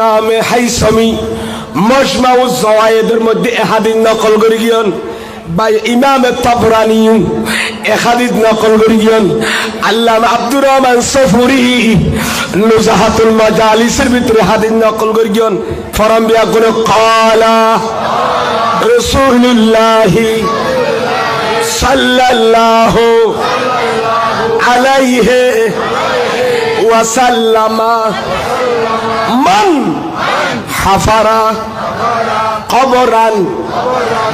ইমামে হাইসমি মজমাউজ জওয়ায়েদের মধ্যে এহাদিন নকল করে গিয়ন। বা ইমামে তবরানি এহাদিদ নকল করে গিয়ন। আল্লাহ আব্দুর রহমান সফুরি, নুজাহাতুল মাজালিসের ভিতরে হাদিন নকল করে গিয়ন। ফরম বিয়া কোন কলা রসুল্লাহি সাল্লাল্লাহু আলাইহি মান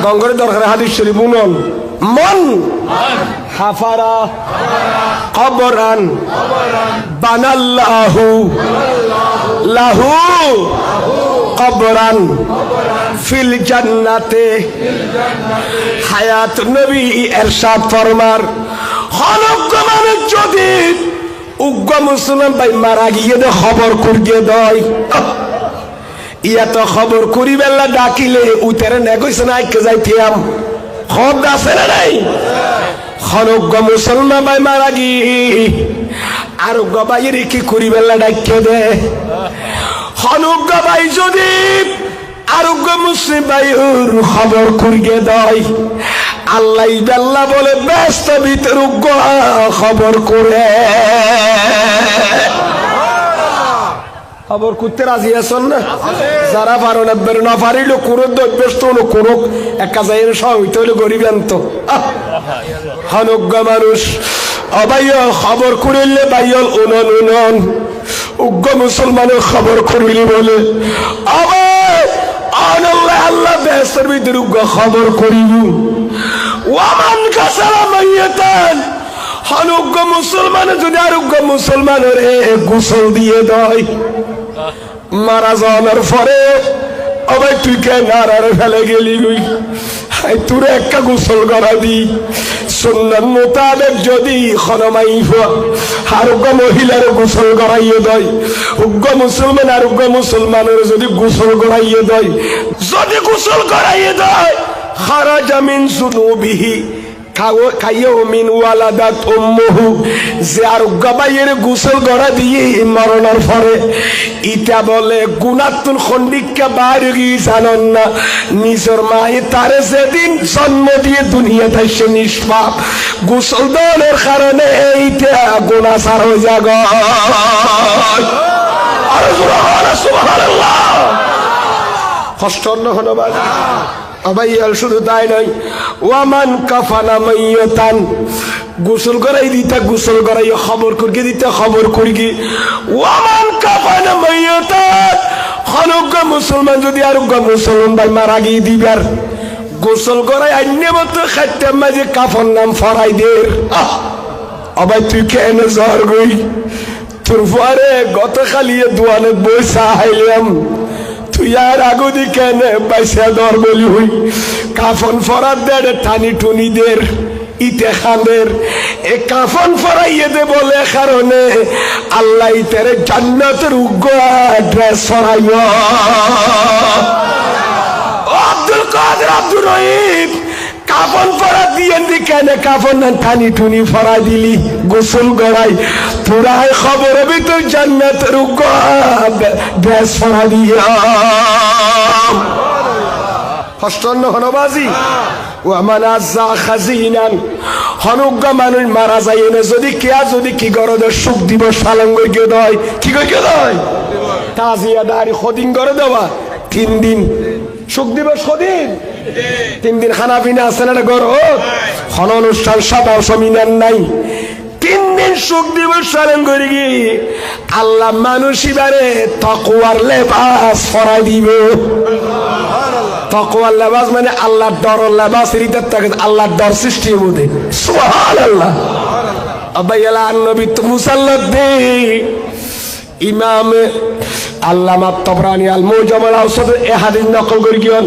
গঙ্গরে দরকার হাদিস শরীফ উনন। মন হাফারা কবরান। বানাল্লাহু লাহু কবরান। ফিল জান্নাতে হায়াত নবী এরশাদ ফরমার। হনজ্ঞ মানুষ যদি উগ্র মুসলমান ভাই, মারা গিয়ে দে, খবর করিয়ে দয় ইয়া তো খবর করি বেলা ডাকিলে উতারে নেগইছে না, আইকে যাইতিয়াম খবর আছে না নাই? খনজ্ঞ মুসলমান ভাই, মারা গি আর গবাইয়ের কি করি বেলা ডাকিয়ে দে? খনজ্ঞ ভাই যদি আরোগ্য মুসলিম ভাইয়ের খবর করিয়ে দেয় আল্লাহ বেল্লা বলে, ব্যস্ত ভিতর খবর করে। খবর করতে রাজি আছেন? না যারা পারো না না, পারিল কোনো ব্যস্ত হলো কোনো একা যাই সহ হইতে হলে গরিবেন তো হনজ্ঞ মানুষ, অবাইয় খবর করিলে বাইয়ল উনন উনন। উগ্র মুসলমানের খবর করিলি বলে। আবার আল্লাহ আল্লাহ, বেহেস্তের ভিতরে খবর করিল। ওয়ামান কাসারা মাইয়াতান। হনুগ্য মুসলমান, যদি আরোগ্য মুসলমানের গোসল দিয়ে দেয়, মারা যাওয়ার পরে, আবার তুই কে নারার ফেলে গেলি হাই তোর একটা গোসল করা দি। সুন্নান মোতাবেক যদি খনমাই আরোগ্য মহিলার গোসল করাইয়ে দেয়, উগ্র মুসলমান আরোগ্য মুসলমানের যদি গোসল করাইয়ে দেয়, যদি গোসল করাইয়ে দেয় খারা জামিন সুনুবিহি যে আর গাবাইয়ের গোসল গড়া দিয়ে মরণের পরে ইটা বলে গুণাতুল খন্ডিকা বাইরে গিয়ে না। নিজের মায়ে তারে যেদিন জন্ম দিয়ে দুনিয়া থাইছে নিষ্পাপ। গোসল দলের কারণে এইটা গুণা সার হয়ে যাগ কষ্ট হলো আবাইয়াল শুধু তাই নয়, ওয়ামান কাফানা মাইয়াতান, গোসল করাই দিতা, গোসল করাই খবর করিয়ে দিতে, খবর করিয়ে ওয়ামান কাফানা মাইয়াতান খনজ্ঞ মুসলমান যদি আর মুসলমান ভাই মারা গিয়ে দিবার, গোসল করাই অন্য মতো খাইতে মাঝে কাফন নাম ফরাই দের। আবার তুই কেন জ্বর গই? তোর পরে গত খালিয়ে দোয়ানে বৈশা হাইলাম। তুই আর আগুদি কেন বাইসা দর বলি হই। কাফন ফরার দেড় টানি টুনিদের, ইতে খানের। এ কাফন ফরাইয়ে দে বলে কারণে, আল্লাহ ইতের জান্নাতের উগ্র ড্রেস ফরাইব আব্দুল কাদের আব্দুর রহিম কাফন ফরা দিয়ে কেন কাফন না টানি ঠুনি ফরা দিলি, গোসল গড়াই। তোরাই খবর ভিতর জান্নাতের ড্রেস ফরা দিয়া হস্তন্ন হনবাজি ও আমার আজা মানুষ মারা যায় এনে যদি কেয়া যদি কি গরদের সুখ দিবস পালন করে দেয়, কি করে গিয়ে দেয়? তাজিয়া দাঁড়ি সদিন করে দেওয়া, তিন দিন। সুখ দিবস সদিন। তিন দিন খানা পিনা আছে না গরম হন অনুষ্ঠান সাদা সমিনার নাই। তিন দিন সুখ দিবস করে আল্লাহ মানুষ এবারে তকুয়ার লেবাস ফরাই দিবে। তকওয়ার লেবাস মানে ডর, লেবাস রিতার থাকে ডর সৃষ্টি মধ্যে সুবহানাল্লাহ। আবাইয়ালা নবী তো মুসাল্লাত দে। ইমাম আল্লামা তবরানি আল মুজামাল আউসাদ এ হাদিস নকল করে গিয়ন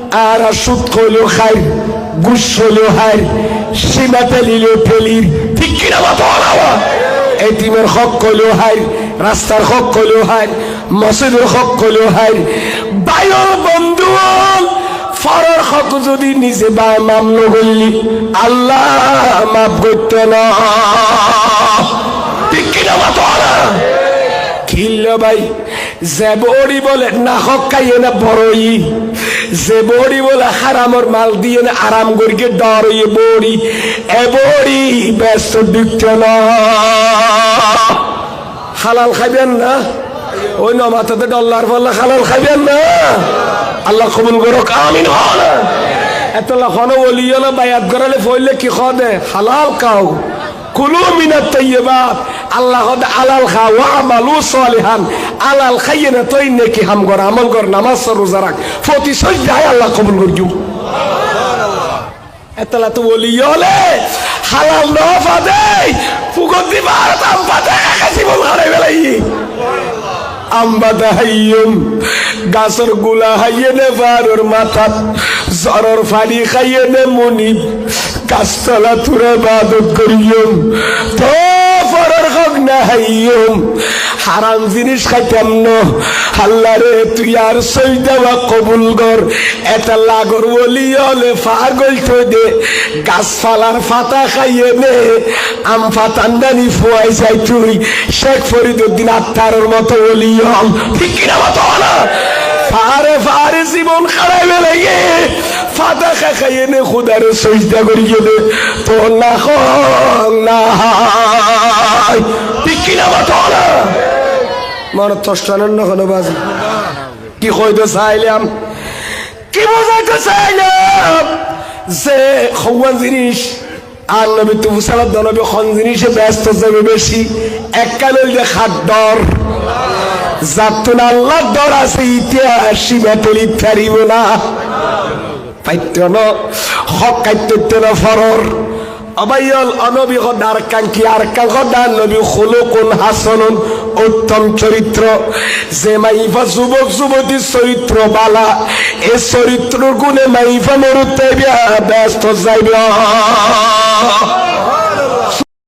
আর সুদ কইলেও খাই গুস হইলেও হাই সীমা টেলিলেও টেলির ঠিক কিনা এটিমের হক কইলেও হাই রাস্তার হক কইলেও হাই মসজিদের হক কইলেও হাই বায়ুর বন্ধু ফরর হক যদি নিজে বা মামল করলি আল্লাহ মাফ করতে না। ঠিক কিনা মতো খিল্ল ভাই যে বড়ি বলে, না হক খাইয়ে না বড়ই। যে বড়ি বলে হারামর মাল দিয়ে না আরাম করিকে ডর বড়ি, এ বড়ি ব্যস্ত দিক্ত না। হালাল খাইবেন না? ওই নমাতাতে ডল্লার ফল্লা হালাল খাইবেন না? আল্লাহ কবুল করো আমিন হন। এতলা হন বলিও না, বায়াত করালে ফইলে কি খদে? হালাল কাউ কুলু মিনাত তাইয়্যিবাত। আল্লাহ আলাল খা ওয়া আমালু সালিহান। আলাল খাইয়ে না তই নেকি হাম কর আমল কর নামাজ রোজা রাখ। প্রতি সজ্জায় আল্লাহ কবুল করজু এতলা তো বলি হলে হালাল ন ফাদে ফুগত দিবার তাম ফাদে একাশি বল হারাই বেলাই আম্বাদা হাইয়ম গাছরগুলা হাইয়ে নে বারোর মাথাত, জ্বরর ফাড়ি খাইয়ে নে মনিব, গাছতলা তুরে বাদত করিয়ম। তো ফরর হক না হাইয়ম। হারাম জিনিস খাইতাম ন। তুই আর সই দেওয়া কবুল কর। এটা লাগর বলি হলে পাগল তো দে। গাছপালার ফাতা খাইয়ে নে। আম ফাতান্দানি ফুয়াই যাই তুই। শেখ ফরিদুদ্দিন আত্মারের মতো বলি হল। ঠিক কিনা মতো না ফারে ফারে জীবন খারাই বেলাইয়ে খা খাইয়ে নে খুদারে সইজদা করি গেলে। তো না না হাই। ঠিক কিনা মতো না মনে কোনো বাজি। কি কইতে চাইলাম? চাইলাম? যে খওয়ান জিনিস আর নবী খন জিনিসে ব্যস্ত যাবে বেশি। এককাল যে খাট ডর যাতুন আল্লাহ ডর আছে, ইতিহাস সীমা না। পাইত্য ন হক কাইত্য না ফরর। অবাইল অনবী হদার কাঙ্কি, আর কাঙ্কদার নবী খুলুকুন হাসনুন উত্তম চরিত্র। যে মাইফা যুবক যুবতী চরিত্র বালা, এ চরিত্র গুণে মাইফা মরুতে ব্যস্ত যাইবে।